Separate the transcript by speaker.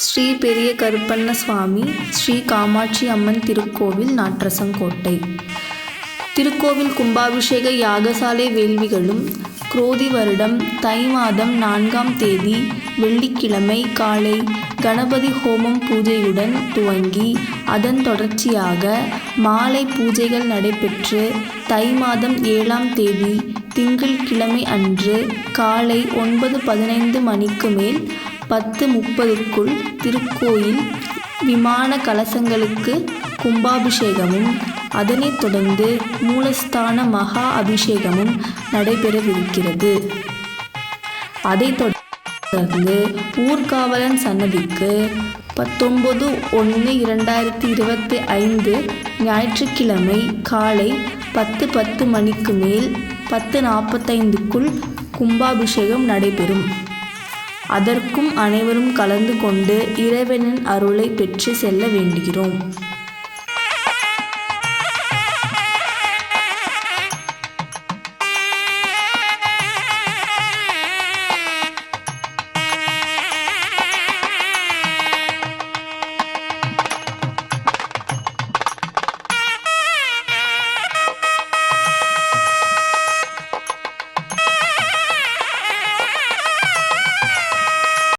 Speaker 1: ஸ்ரீ பெரிய கருப்பண்ண சுவாமி ஸ்ரீ காமாட்சி அம்மன் திருக்கோவில் நாற்றசங்கோட்டை. திருக்கோவில் கும்பாபிஷேக யாகசாலை வேள்விகளும் குரோதி வருடம் தை மாதம் நான்காம் தேதி வெள்ளிக்கிழமை காலை கணபதி ஹோமம் பூஜையுடன் துவங்கி அதன் தொடர்ச்சியாக மாலை பூஜைகள் நடைபெற்று தை மாதம் ஏழாம் தேதி திங்கள்கிழமை அன்று காலை ஒன்பது பதினைந்து மணிக்கு மேல் பத்து முப்பதுக்குள் திருக்கோயில் விமான கலசங்களுக்கு கும்பாபிஷேகமும் அதனைத் தொடர்ந்து மூலஸ்தான மகா அபிஷேகமும் நடைபெறவிருக்கிறது. அதைத் தொடர்ந்து ஊர்காவலன் சன்னதிக்கு பத்தொன்பது ஒன்று இரண்டாயிரத்தி இருபத்தி ஐந்து ஞாயிற்றுக்கிழமை காலை பத்து பத்து மணிக்கு மேல் பத்து நாற்பத்தைந்துக்குள் கும்பாபிஷேகம் நடைபெறும். அதற்கும் அனைவரும் கலந்து கொண்டு இறைவனின் அருளை பெற்று செல்ல வேண்டுகிறோம்.